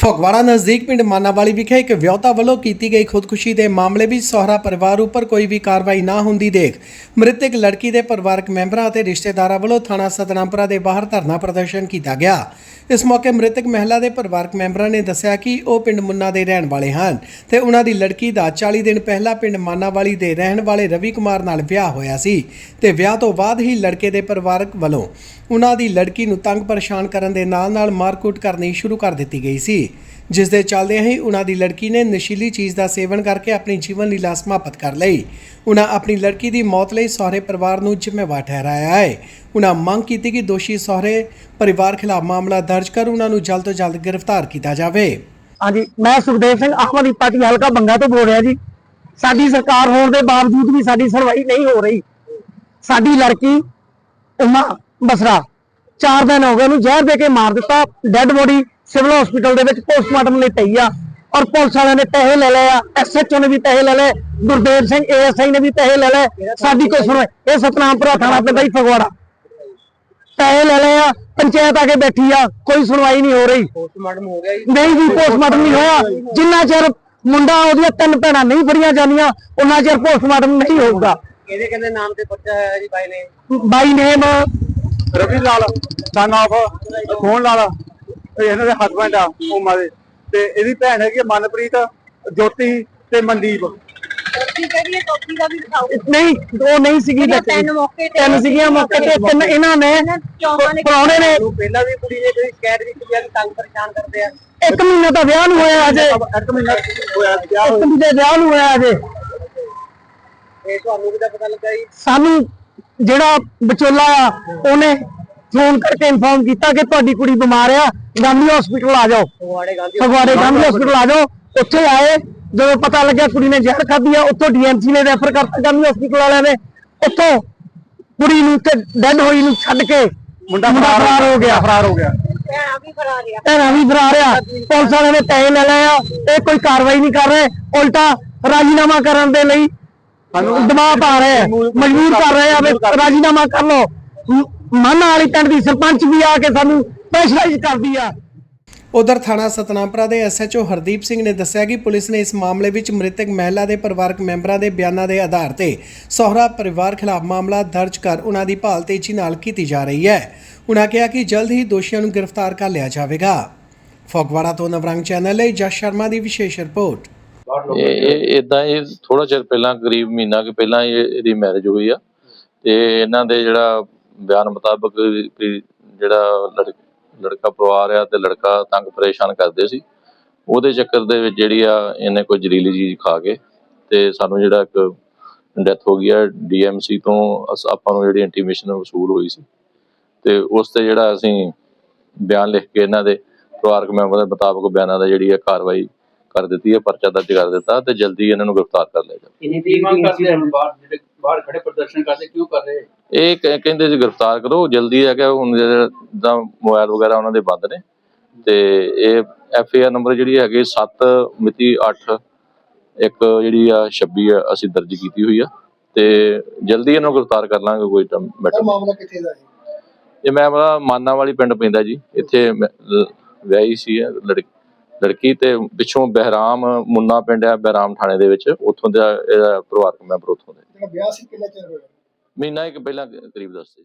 ਫਗਵਾੜਾ ਨਜ਼ਦੀਕ ਪਿੰਡ ਮਾਨਾਵਾਲੀ ਵਿਖੇ ਇੱਕ ਵਿਆਹੁਤਾ ਵੱਲੋਂ ਕੀਤੀ ਗਈ ਖੁਦਕੁਸ਼ੀ ਦੇ ਮਾਮਲੇ ਵਿੱਚ ਸਹੁਰਾ ਪਰਿਵਾਰ ਉੱਪਰ ਕੋਈ ਵੀ ਕਾਰਵਾਈ ਨਾ ਹੁੰਦੀ ਦੇਖ ਮ੍ਰਿਤਕ ਲੜਕੀ ਦੇ ਪਰਿਵਾਰਕ ਮੈਂਬਰਾਂ ਅਤੇ ਰਿਸ਼ਤੇਦਾਰਾਂ ਵੱਲੋਂ ਥਾਣਾ ਸਤਨਾਮਪੁਰਾ ਦੇ ਬਾਹਰ ਧਰਨਾ ਪ੍ਰਦਰਸ਼ਨ ਕੀਤਾ ਗਿਆ। ਇਸ ਮੌਕੇ ਮ੍ਰਿਤਕ ਮਹਿਲਾ ਦੇ ਪਰਿਵਾਰਕ ਮੈਂਬਰਾਂ ਨੇ ਦੱਸਿਆ ਕਿ ਉਹ ਪਿੰਡ ਮੁੰਨਾ ਦੇ ਰਹਿਣ ਵਾਲੇ ਹਨ ਤੇ ਉਹਨਾਂ ਦੀ ਲੜਕੀ ਦਾ 40 ਦਿਨ ਪਹਿਲਾਂ ਪਿੰਡ ਮਾਨਾਵਾਲੀ ਦੇ ਰਹਿਣ ਵਾਲੇ ਰਵੀ ਕੁਮਾਰ ਨਾਲ ਵਿਆਹ ਹੋਇਆ ਸੀ ਤੇ ਵਿਆਹ ਤੋਂ ਬਾਅਦ ਹੀ ਲੜਕੇ ਦੇ ਪਰਿਵਾਰਕ ਵੱਲੋਂ ਉਹਨਾਂ ਦੀ ਲੜਕੀ ਨੂੰ ਤੰਗ ਪਰੇਸ਼ਾਨ ਕਰਨ ਦੇ ਨਾਲ-ਨਾਲ ਮਾਰਕੁੱਟ ਕਰਨੀ ਸ਼ੁਰੂ ਕਰ ਦਿੱਤੀ ਗਈ ਸੀ। ਜਿਸ ਦੇ ਚੱਲਦਿਆਂ ਹੀ ਉਹਨਾਂ ਦੀ ਲੜਕੀ ਨੇ ਨਸ਼ੀਲੀ ਚੀਜ਼ ਦਾ ਸੇਵਨ ਕਰਕੇ ਆਪਣੀ ਜੀਵਨ ਲੀਲਾ ਸਮਾਪਤ ਕਰ ਲਈ। ਉਹਨਾਂ ਆਪਣੀ ਲੜਕੀ ਦੀ ਮੌਤ ਲਈ ਸਹੁਰੇ ਪਰਿਵਾਰ ਨੂੰ ਜ਼ਿੰਮੇਵਾਰ ਠਹਿਰਾਇਆ ਹੈ। ਉਹਨਾਂ ਮੰਗ ਕੀਤੀ ਕਿ ਦੋਸ਼ੀ ਸਹੁਰੇ ਪਰਿਵਾਰ ਖਿਲਾਫ ਮਾਮਲਾ ਦਰਜ ਕਰ ਉਹਨਾਂ ਨੂੰ ਜਲਦ ਤੋਂ ਜਲਦ ਗ੍ਰਿਫਤਾਰ ਕੀਤਾ ਜਾਵੇ। ਹਾਂਜੀ, ਮੈਂ ਸੁਖਦੇਵ ਸਿੰਘ ਆਮ ਪਾਰਟੀ ਹਲਕਾ ਬੰਗਾ ਤੋਂ ਬੋਲ ਰਿਹਾ ਜੀ। ਸਾਡੀ ਸਰਕਾਰ ਹੋਣ ਦੇ ਬਾਵਜੂਦ ਵੀ ਸਾਡੀ ਸੁਣਵਾਈ ਨਹੀਂ ਹੋ ਰਹੀ। ਸਾਡੀ ਲੜਕੀ ਉਮਾ ਬਸਰਾ। ਚਾਰ ਦਿਨ ਹੋ ਗਏ ਉਹਨੂੰ ਜ਼ਹਿਰ ਦੇ ਕੇ ਮਾਰ ਦਿੱਤਾ। ਡੈੱਡ ਬੋਡੀ ਸਿਵਲ ਹਸਪੀਟਲ ਦੇ ਵਿੱਚ ਪੋਸਟਮਾਰਟਮ ਲਈ ਪਈ ਆ। ਔਰ ਪੁਲਿਸ ਵਾਲਿਆਂ ਨੇ ਪੈਸੇ ਲੈ ਲਏ ਆ। ਐਸਐਚਓ ਨੇ ਵੀ ਪੈਸੇ ਲੈ ਲਏ। ਗੁਰਦੇਵ ਸਿੰਘ ਏਐਸਆਈ ਨੇ ਵੀ ਪੈਸੇ ਲੈ ਲਏ। ਸਾਡੀ ਕੋਈ ਸੁਣਵਾਈ ਇਹ ਸਤਨਾਮਪੁਰਾ ਥਾਣਾ ਪੈਂਦਾ ਜੀ ਫਗਵਾੜਾ। ਪੈਸੇ ਲੈ ਲਏ ਆ ਪੰਚਾਇਤ ਆ ਕੇ ਬੈਠੀ ਆ ਕੋਈ ਸੁਣਵਾਈ ਨਹੀਂ ਹੋ ਰਹੀ। ਪੋਸਟਮਾਰਟਮ ਹੋ ਗਿਆ ਜੀ। ਨਹੀਂ ਜੀ ਪੋਸਟਮਾਰਟਮ ਨਹੀਂ ਹੋਇਆ। ਜਿੰਨਾ ਚਿਰ ਮੁੰਡਾ ਉਹਦੀਆਂ ਤਿੰਨ ਭੈਣਾਂ ਨਹੀਂ ਫੜੀਆਂ ਜਾਂਦੀਆਂ ਉਹਨਾਂ ਚਿਰ ਪੋਸਟਮਾਰਟਮ ਨਹੀਂ ਹੋਊਗਾ। ਕਿਹਦੇ ਕਹਿੰਦੇ ਨਾਮ ਤੇ ਪਰਚਾ ਹੈ ਜੀ ਬਾਈ ਨੇ? ਬਾਈ ਨੇਮ ਰਵੀ ਲਾਲ ਸਨ ਆਫ ਖੋਣ ਲਾਲ ਇਹ ਇਹਨਾਂ ਦੇ ਹਸਬੰਡ ਆ ਉਮਾ ਦੇ। ਤੇ ਇਹਦੀ ਭੈਣ ਹੈਗੀ ਆ ਮਨਪ੍ਰੀਤ ਜੋਤੀ ਤੇ ਮਨਦੀਪ। ਠੀਕ ਹੈ ਜੀ ਇਹ ਕਾਪੀ ਦਾ ਵੀ ਦਿਖਾਓ। ਨਹੀਂ ਉਹ ਨਹੀਂ ਸੀਗੀ ਬੱਚੀ। ਤਿੰਨ ਮੌਕੇ ਤੇ ਤਿੰਨ ਸੀਗੀਆਂ ਮੌਕੇ ਤੇ ਤਿੰਨ ਇਹਨਾਂ ਨੇ ਚੌਹਾਂ ਨੇ ਪਹਿਲਾਂ ਵੀ ਕੁੜੀ ਨੇ ਕੋਈ ਸ਼ਿਕਾਇਤ ਕੀਤੀ ਵੀ ਆ ਕਿ ਤੰਗ ਪਰੇਸ਼ਾਨ ਕਰਦੇ ਆ। ਇੱਕ ਮਹੀਨਾ ਤਾਂ ਵਿਆਹ ਨੂੰ ਹੋਇਆ ਅਜੇ। ਇੱਕ ਮਹੀਨਾ ਹੋਇਆ ਵਿਆਹ ਇੱਕ ਮਹੀਨੇ ਵਿਆਹ ਨੂੰ ਹੋਇਆ ਅਜੇ। ਇਹ ਤੁਹਾਨੂੰ ਕਿਦਾਂ ਪਤਾ ਲੱਗਾ ਜੀ। ਸਾਨੂੰ ਜਿਹੜਾ ਵਿਚੋਲਾ ਆ ਉਹਨੇ ਫੋਨ ਕਰਕੇ ਇਨਫੋਰਮ ਕੀਤਾ ਕਿ ਤੁਹਾਡੀ ਕੁੜੀ ਬਿਮਾਰ ਆ ਗਾਂਧੀ ਹਸਪੀਟਲ ਆ ਜਾਓ। ਫਗਵਾੜੇ ਗਾਂਧੀ ਹਸਪੀਟਲ ਆ ਜਾਓ ਉੱਥੇ ਆਏ ਜਦੋਂ ਪਤਾ ਲੱਗਿਆ ਕੁੜੀ ਨੇ ਜ਼ਹਿਰ ਖਾਧੀ ਆ ਉੱਥੋਂ ਡੀਐਮਸੀ ਨੇ ਰੈਫਰ ਕਰਤਾ ਗਾਂਧੀ ਹਸਪੀਟਲ ਵਾਲਿਆਂ ਨੇ। ਉੱਥੋਂ ਕੁੜੀ ਨੂੰ ਤੇ ਡੈੱਡ ਹੋਈ ਨੂੰ ਛੱਡ ਕੇ ਮੁੰਡਾ ਫਰਾਰ ਹੋ ਗਿਆ। ਫਰਾਰ ਹੋ ਗਿਆ। ਭੈਣਾਂ ਵੀ ਫੜਾ ਰਿਹਾ ਭੈਣਾਂ ਵੀ ਫਰਾਰ ਆ। ਪੁਲਿਸ ਵਾਲਿਆਂ ਨੇ ਪੈਸੇ ਲੈ ਲਏ ਆ। ਇਹ ਕੋਈ ਕਾਰਵਾਈ ਨਹੀਂ ਕਰ ਰਹੇ। ਉਲਟਾ ਰਾਜੀਨਾਮਾ ਕਰਨ ਦੇ ਲਈ ਦਬਾਅ ਪਾ ਰਹੇ ਆ। ਮਜਬੂਰ ਕਰ ਰਹੇ ਆ ਵੀ ਰਾਜੀਨਾਮਾ ਕਰ ਲਓ। ਮਾਨਾ ਵਾਲੀ ਪਿੰਡ ਦੀ ਸਰਪੰਚ ਵੀ ਆ ਕੇ ਸਾਨੂੰ ਪ੍ਰੈਸ਼ਰਾਈਜ਼ ਕਰਦੀ ਆ। ਉਧਰ ਥਾਣਾ ਸਤਨਾਮਪੁਰਾ ਦੇ ਐਸਐਚਓ ਹਰਦੀਪ ਸਿੰਘ ਨੇ ਦੱਸਿਆ ਕਿ ਪੁਲਿਸ ਨੇ ਇਸ ਮਾਮਲੇ ਵਿੱਚ ਮ੍ਰਿਤਕ ਮਹਿਲਾ ਦੇ ਪਰਿਵਾਰਕ ਮੈਂਬਰਾਂ ਦੇ ਬਿਆਨਾਂ ਦੇ ਆਧਾਰ ਤੇ ਸਹੁਰਾ ਪਰਿਵਾਰ ਖਿਲਾਫ ਮਾਮਲਾ ਦਰਜ ਕਰ ਉਹਨਾਂ ਦੀ ਭਾਲ ਤੇਜ਼ੀ ਨਾਲ ਕੀਤੀ ਜਾ ਰਹੀ ਹੈ। ਉਹਨਾਂ ਕਿਹਾ ਕਿ ਜਲਦ ਹੀ ਦੋਸ਼ੀਆਂ ਨੂੰ ਗ੍ਰਿਫਤਾਰ ਕਰ ਲਿਆ ਜਾਵੇਗਾ। ਫਗਵਾੜਾ ਤੋਂ ਨਵਰੰਗ ਚੈਨਲ ਲਈ ਜਸ ਸ਼ਰਮਾ ਦੀ ਵਿਸ਼ੇਸ਼ ਰਿਪੋਰਟ। ਇਹ ਇਦਾਂ ਇਹ ਥੋੜਾ ਚਿਰ ਪਹਿਲਾਂ ਕਰੀਬ ਮਹੀਨਾ ਕਿ ਪਹਿਲਾਂ ਇਹ ਇਹਦੀ ਮੈਰਿਜ ਹੋਈ ਆ। ਤੇ ਇਹਨਾਂ ਦੇ ਜਿਹੜਾ ਬਿਆਨ ਮੁਤਾਬਕ ਜਿਹੜਾ ਲੜ- ਲੜਕਾ ਪਰਿਵਾਰ ਆ ਤੇ ਲੜਕਾ ਤੰਗ ਪਰੇਸ਼ਾਨ ਕਰਦੇ ਸੀ। ਉਹਦੇ ਚੱਕਰ ਦੇ ਵਿੱਚ ਜਿਹੜੀ ਆ ਇਹਨੇ ਕੋਈ ਜ਼ਹਿਰੀਲੀ ਚੀਜ਼ ਖਾ ਕੇ ਤੇ ਸਾਨੂੰ ਜਿਹੜਾ ਇੱਕ ਡੈਥ ਹੋ ਗਈ ਆ ਡੀਐਮਸੀ ਤੋਂ ਆਪਾਂ ਨੂੰ ਜਿਹੜੀ ਇੰਟੀਮੇਸ਼ਨ ਵਸੂਲ ਹੋਈ ਸੀ। ਤੇ ਉਸ ਤੇ ਜਿਹੜਾ ਅਸੀਂ ਬਿਆਨ ਲਿਖ ਕੇ ਇਹਨਾਂ ਦੇ ਪਰਿਵਾਰਕ ਮੈਂਬਰ ਦੇ ਮੁਤਾਬਕ ਬਿਆਨਾਂ ਦਾ ਜਿਹੜੀ ਹੈ ਕਾਰਵਾਈ ਕਰ ਦਿੱਤੀ ਹੈ ਪਰਚਾ ਦਰਜ ਕਰ ਦਿੱਤਾ ਤੇ ਜਲਦੀ ਇਹਨਾਂ ਨੂੰ ਗ੍ਰਿਫਤਾਰ ਕਰ ਲਿਆ ਜਾਵੇ। ਕੀ ਤਰੀਕ ਮੰਗ ਕਰਦੇ ਹਨ ਬਾਹਰ ਜਿਹੜੇ ਬਾਹਰ ਖੜੇ ਪ੍ਰਦਰਸ਼ਨ ਕਰਦੇ ਕਿਉਂ ਕਰ ਰਹੇ? ਇਹ ਕ- ਕਹਿੰਦੇ ਜੀ ਗ੍ਰਿਫਤਾਰ ਕਰੋ ਜਲਦੀ ਹੈ ਕਿ ਹੁਣ ਜਿੱਦਾਂ ਮੋਬਾਈਲ ਵਗੈਰਾ ਉਹਨਾਂ ਦੇ ਬੰਦ ਨੇ ਤੇ ਇਹ ਐਫ ਆਰ ਨੰਬਰ ਜਿਹੜੀ ਹੈਗੀ 7 ਮਿਤੀ 8 ਇੱਕ ਜਿਹੜੀ ਆ 26 ਆ ਅਸੀਂ ਦਰਜ ਕੀਤੀ ਹੋਈ ਆ ਤੇ ਜਲਦੀ ਇਹਨਾਂ ਨੂੰ ਗ੍ਰਿਫਤਾਰ ਕਰ ਲਾਂਗੇ ਕੋਈ ਤਾਂ ਮੈਟਰ ਮਾਮਲਾ ਕਿੱਥੇ ਦਾ ਹੈ? ਇਹ ਮੈਂ ਮਾਨਾ ਵਾਲੀ ਪਿੰਡ ਪੈਂਦਾ ਜੀ ਇੱਥੇ ਮੈਂ, ਲ- ਵਿਆਹੀ ਸੀ ਇਹ ਲੜਕੀ ਲੜਕੀ ਤੇ ਪਿੱਛੋਂ ਬਹਿਰਾਮ ਮੁੰਨਾ ਪਿੰਡ ਹੈ ਬਹਿਰਾਮ ਥਾਣੇ ਦੇ ਵਿੱਚ। ਉੱਥੋਂ ਦਾ ਇਹਦਾ ਪਰਿਵਾਰਕ ਮੈਂਬਰ ਉੱਥੋਂ ਦੇ। ਜਿਹੜਾ ਵਿਆਹ ਸੀ ਕਿੰਨਾ ਚਿਰ ਹੋਇਆ? ਮਹੀਨਾ ਇੱਕ ਪਹਿਲਾਂ ਕਰੀਬ ਦੱਸਦੇ